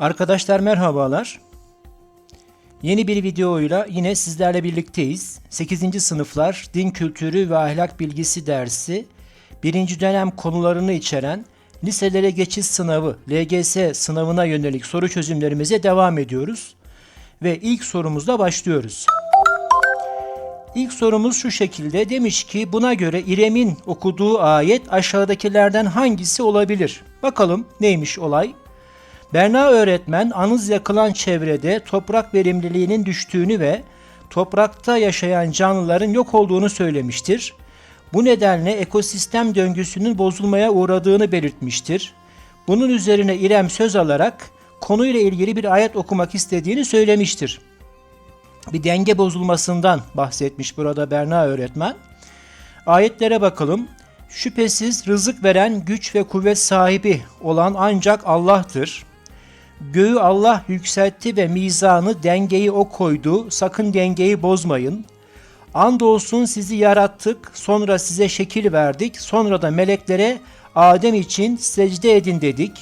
Arkadaşlar merhabalar. Yeni bir videoyla yine sizlerle birlikteyiz. 8. sınıflar Din Kültürü ve Ahlak Bilgisi dersi 1. dönem konularını içeren liselere geçiş sınavı LGS sınavına yönelik soru çözümlerimize devam ediyoruz. Ve ilk sorumuzla başlıyoruz. İlk sorumuz şu şekilde demiş ki buna göre İrem'in okuduğu ayet aşağıdakilerden hangisi olabilir? Bakalım neymiş olay? Berna öğretmen anız yakılan çevrede toprak verimliliğinin düştüğünü ve toprakta yaşayan canlıların yok olduğunu söylemiştir. Bu nedenle ekosistem döngüsünün bozulmaya uğradığını belirtmiştir. Bunun üzerine İrem söz alarak konuyla ilgili bir ayet okumak istediğini söylemiştir. Bir denge bozulmasından bahsetmiş burada Berna öğretmen. Ayetlere bakalım. Şüphesiz rızık veren güç ve kuvvet sahibi olan ancak Allah'tır. Göğü Allah yükseltti ve mizanı dengeyi o koydu. Sakın dengeyi bozmayın. Andolsun sizi yarattık, sonra size şekil verdik, sonra da meleklere Adem için secde edin dedik.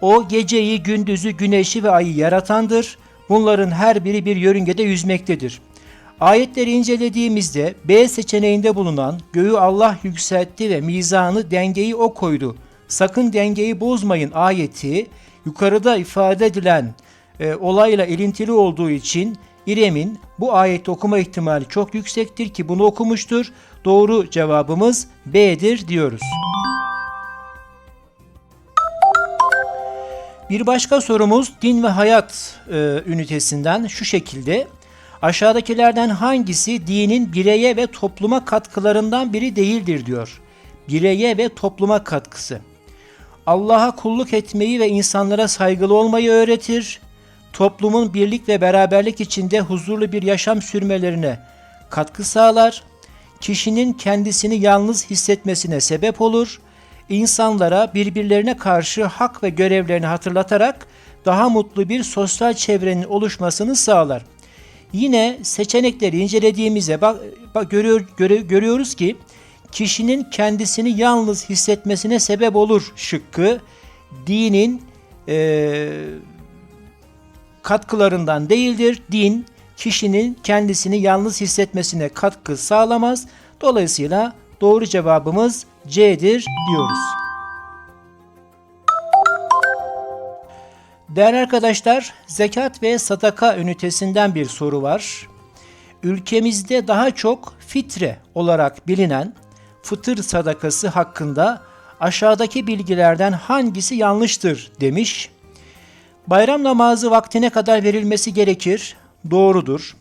O geceyi, gündüzü, güneşi ve ayı yaratandır. Bunların her biri bir yörüngede yüzmektedir. Ayetleri incelediğimizde B seçeneğinde bulunan göğü Allah yükseltti ve mizanı dengeyi o koydu. Sakın dengeyi bozmayın ayeti yukarıda ifade edilen e, olayla ilintili olduğu için İrem'in bu ayeti okuma ihtimali çok yüksektir ki bunu okumuştur. Doğru cevabımız B'dir diyoruz. Bir başka sorumuz din ve hayat e, ünitesinden şu şekilde. Aşağıdakilerden hangisi dinin bireye ve topluma katkılarından biri değildir diyor. Bireye ve topluma katkısı. Allah'a kulluk etmeyi ve insanlara saygılı olmayı öğretir. Toplumun birlik ve beraberlik içinde huzurlu bir yaşam sürmelerine katkı sağlar. Kişinin kendisini yalnız hissetmesine sebep olur. İnsanlara birbirlerine karşı hak ve görevlerini hatırlatarak daha mutlu bir sosyal çevrenin oluşmasını sağlar. Yine seçenekleri incelediğimizde bak, bak görüyor, göre, görüyoruz ki kişinin kendisini yalnız hissetmesine sebep olur şıkkı dinin e, katkılarından değildir. Din kişinin kendisini yalnız hissetmesine katkı sağlamaz. Dolayısıyla doğru cevabımız C'dir diyoruz. Değerli arkadaşlar, zekat ve sadaka ünitesinden bir soru var. Ülkemizde daha çok fitre olarak bilinen fıtır sadakası hakkında aşağıdaki bilgilerden hangisi yanlıştır demiş. Bayram namazı vaktine kadar verilmesi gerekir. Doğrudur.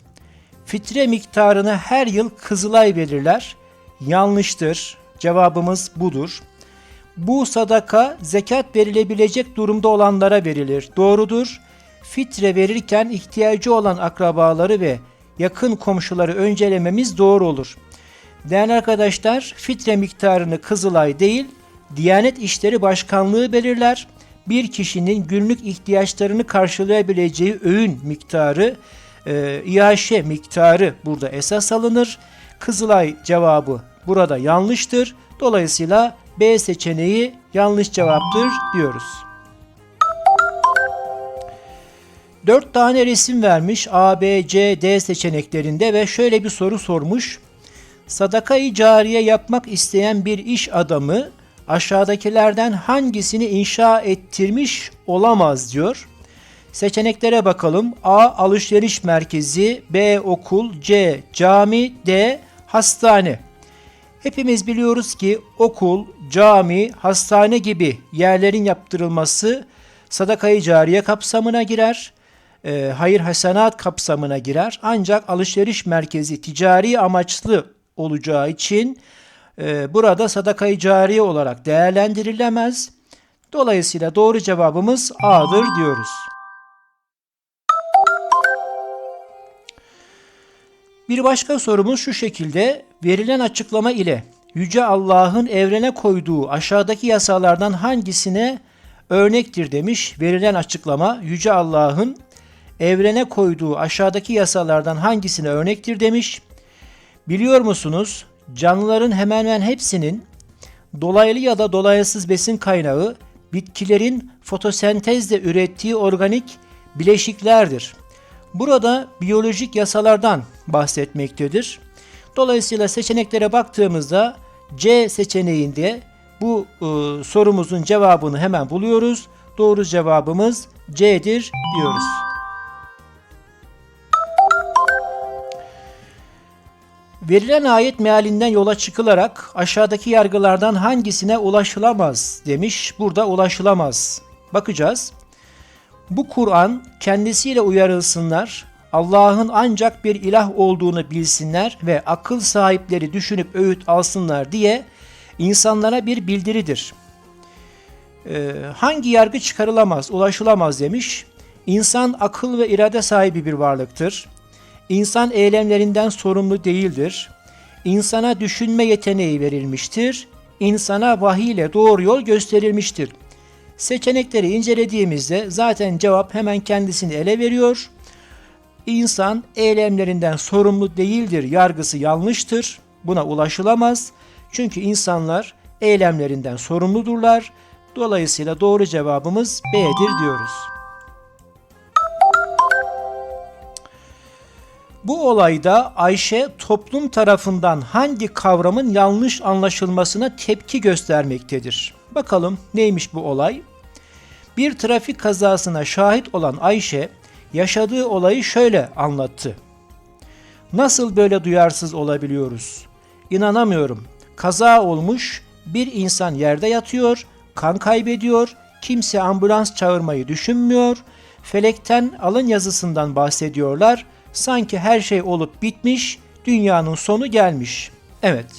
Fitre miktarını her yıl Kızılay belirler. Yanlıştır. Cevabımız budur. Bu sadaka zekat verilebilecek durumda olanlara verilir. Doğrudur. Fitre verirken ihtiyacı olan akrabaları ve yakın komşuları öncelememiz doğru olur. Değerli arkadaşlar, fitre miktarını Kızılay değil, Diyanet İşleri Başkanlığı belirler. Bir kişinin günlük ihtiyaçlarını karşılayabileceği öğün miktarı, e, iaşe miktarı burada esas alınır. Kızılay cevabı burada yanlıştır. Dolayısıyla B seçeneği yanlış cevaptır diyoruz. Dört tane resim vermiş A, B, C, D seçeneklerinde ve şöyle bir soru sormuş. Sadakayı cariye yapmak isteyen bir iş adamı aşağıdakilerden hangisini inşa ettirmiş olamaz diyor. Seçeneklere bakalım. A. Alışveriş merkezi B. Okul C. Cami D. Hastane Hepimiz biliyoruz ki okul, cami, hastane gibi yerlerin yaptırılması sadakayı cariye kapsamına girer. E, hayır hasenat kapsamına girer. Ancak alışveriş merkezi ticari amaçlı olacağı için e, burada sadakayı cariye olarak değerlendirilemez. Dolayısıyla doğru cevabımız A'dır diyoruz. Bir başka sorumuz şu şekilde. Verilen açıklama ile Yüce Allah'ın evrene koyduğu aşağıdaki yasalardan hangisine örnektir demiş. Verilen açıklama Yüce Allah'ın evrene koyduğu aşağıdaki yasalardan hangisine örnektir demiş. Biliyor musunuz? Canlıların hemen hemen hepsinin dolaylı ya da dolaysız besin kaynağı bitkilerin fotosentezle ürettiği organik bileşiklerdir. Burada biyolojik yasalardan bahsetmektedir. Dolayısıyla seçeneklere baktığımızda C seçeneğinde bu e, sorumuzun cevabını hemen buluyoruz. Doğru cevabımız C'dir diyoruz. Verilen ayet mealinden yola çıkılarak aşağıdaki yargılardan hangisine ulaşılamaz demiş. Burada ulaşılamaz. Bakacağız. Bu Kur'an kendisiyle uyarılsınlar, Allah'ın ancak bir ilah olduğunu bilsinler ve akıl sahipleri düşünüp öğüt alsınlar diye insanlara bir bildiridir. Ee, hangi yargı çıkarılamaz, ulaşılamaz demiş. İnsan akıl ve irade sahibi bir varlıktır. İnsan eylemlerinden sorumlu değildir. İnsana düşünme yeteneği verilmiştir. İnsana vahiy ile doğru yol gösterilmiştir. Seçenekleri incelediğimizde zaten cevap hemen kendisini ele veriyor. İnsan eylemlerinden sorumlu değildir yargısı yanlıştır. Buna ulaşılamaz. Çünkü insanlar eylemlerinden sorumludurlar. Dolayısıyla doğru cevabımız B'dir diyoruz. Bu olayda Ayşe toplum tarafından hangi kavramın yanlış anlaşılmasına tepki göstermektedir? Bakalım neymiş bu olay? Bir trafik kazasına şahit olan Ayşe yaşadığı olayı şöyle anlattı. Nasıl böyle duyarsız olabiliyoruz? İnanamıyorum. Kaza olmuş, bir insan yerde yatıyor, kan kaybediyor, kimse ambulans çağırmayı düşünmüyor, felekten alın yazısından bahsediyorlar, sanki her şey olup bitmiş, dünyanın sonu gelmiş. Evet,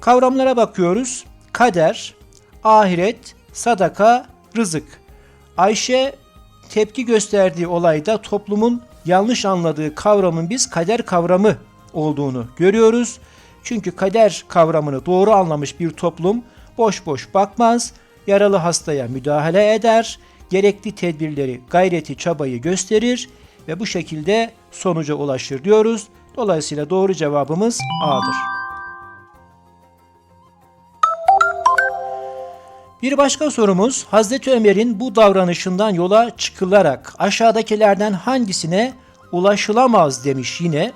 kavramlara bakıyoruz. Kader, ahiret, sadaka, rızık. Ayşe tepki gösterdiği olayda toplumun yanlış anladığı kavramın biz kader kavramı olduğunu görüyoruz. Çünkü kader kavramını doğru anlamış bir toplum boş boş bakmaz, yaralı hastaya müdahale eder, gerekli tedbirleri, gayreti, çabayı gösterir ve bu şekilde sonuca ulaşır diyoruz. Dolayısıyla doğru cevabımız A'dır. Bir başka sorumuz Hazreti Ömer'in bu davranışından yola çıkılarak aşağıdakilerden hangisine ulaşılamaz demiş yine.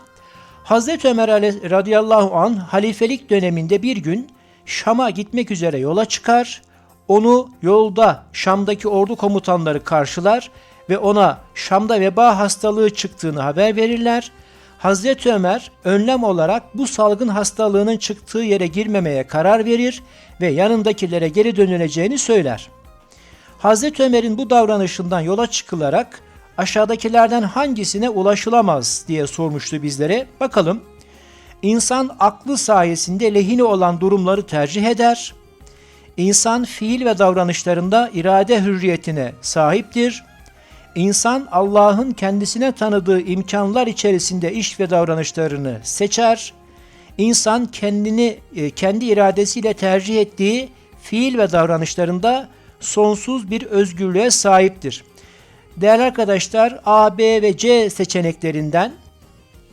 Hazreti Ömer radıyallahu an halifelik döneminde bir gün Şam'a gitmek üzere yola çıkar. Onu yolda Şam'daki ordu komutanları karşılar ve ona Şam'da veba hastalığı çıktığını haber verirler. Hazreti Ömer önlem olarak bu salgın hastalığının çıktığı yere girmemeye karar verir ve yanındakilere geri dönüleceğini söyler. Hazreti Ömer'in bu davranışından yola çıkılarak aşağıdakilerden hangisine ulaşılamaz diye sormuştu bizlere. Bakalım. İnsan aklı sayesinde lehine olan durumları tercih eder. İnsan fiil ve davranışlarında irade hürriyetine sahiptir. İnsan Allah'ın kendisine tanıdığı imkanlar içerisinde iş ve davranışlarını seçer. İnsan kendini e, kendi iradesiyle tercih ettiği fiil ve davranışlarında sonsuz bir özgürlüğe sahiptir. Değerli arkadaşlar A, B ve C seçeneklerinden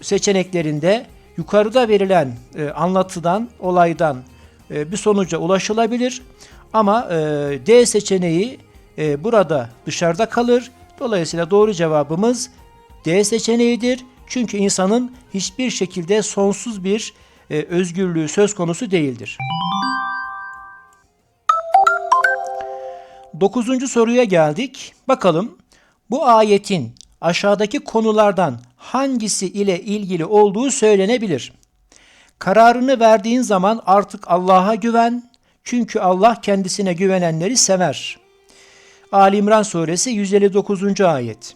seçeneklerinde yukarıda verilen e, anlatıdan, olaydan e, bir sonuca ulaşılabilir. Ama e, D seçeneği burada dışarıda kalır. Dolayısıyla doğru cevabımız D seçeneğidir. Çünkü insanın hiçbir şekilde sonsuz bir e, özgürlüğü söz konusu değildir. Dokuzuncu soruya geldik. Bakalım bu ayetin aşağıdaki konulardan hangisi ile ilgili olduğu söylenebilir. Kararını verdiğin zaman artık Allah'a güven. Çünkü Allah kendisine güvenenleri sever. Ali İmran suresi 159. ayet.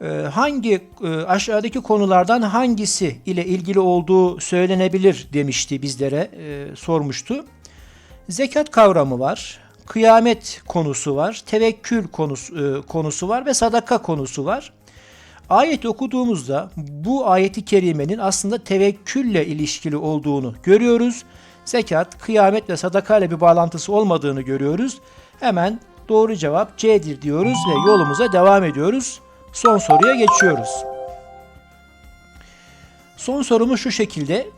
Ee, hangi e, aşağıdaki konulardan hangisi ile ilgili olduğu söylenebilir demişti bizlere e, sormuştu. Zekat kavramı var, kıyamet konusu var, tevekkül konusu, e, konusu var ve sadaka konusu var. Ayet okuduğumuzda bu ayeti kerimenin aslında tevekkülle ilişkili olduğunu görüyoruz. Zekat, kıyamet ve sadaka ile bir bağlantısı olmadığını görüyoruz. Hemen doğru cevap C'dir diyoruz ve yolumuza devam ediyoruz. Son soruya geçiyoruz. Son sorumuz şu şekilde.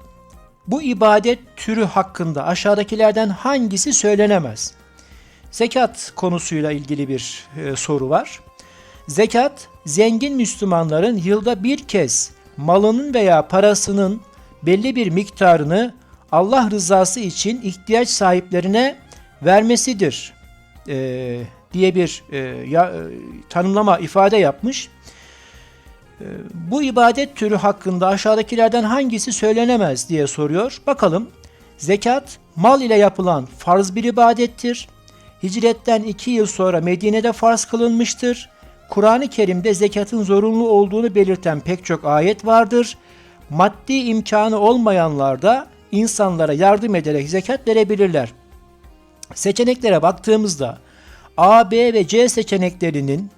Bu ibadet türü hakkında aşağıdakilerden hangisi söylenemez? Zekat konusuyla ilgili bir e, soru var. Zekat, zengin Müslümanların yılda bir kez malının veya parasının belli bir miktarını Allah rızası için ihtiyaç sahiplerine vermesidir e, diye bir e, ya, e, tanımlama ifade yapmış. E, bu ibadet türü hakkında aşağıdakilerden hangisi söylenemez diye soruyor. Bakalım. Zekat mal ile yapılan farz bir ibadettir. Hicretten iki yıl sonra Medine'de farz kılınmıştır. Kur'an-ı Kerim'de zekatın zorunlu olduğunu belirten pek çok ayet vardır. Maddi imkanı olmayanlar da insanlara yardım ederek zekat verebilirler. Seçeneklere baktığımızda A, B ve C seçeneklerinin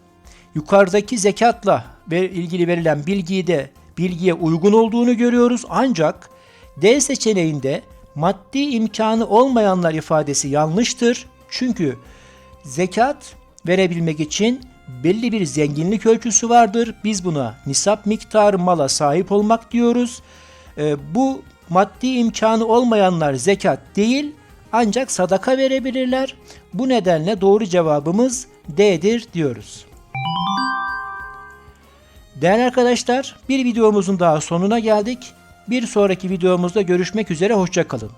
yukarıdaki zekatla ilgili verilen bilgiyi de bilgiye uygun olduğunu görüyoruz. Ancak D seçeneğinde maddi imkanı olmayanlar ifadesi yanlıştır. Çünkü zekat verebilmek için belli bir zenginlik ölçüsü vardır. Biz buna nisap miktarı mala sahip olmak diyoruz. Ee, bu maddi imkanı olmayanlar zekat değil ancak sadaka verebilirler. Bu nedenle doğru cevabımız D'dir diyoruz. Değerli arkadaşlar bir videomuzun daha sonuna geldik. Bir sonraki videomuzda görüşmek üzere hoşçakalın.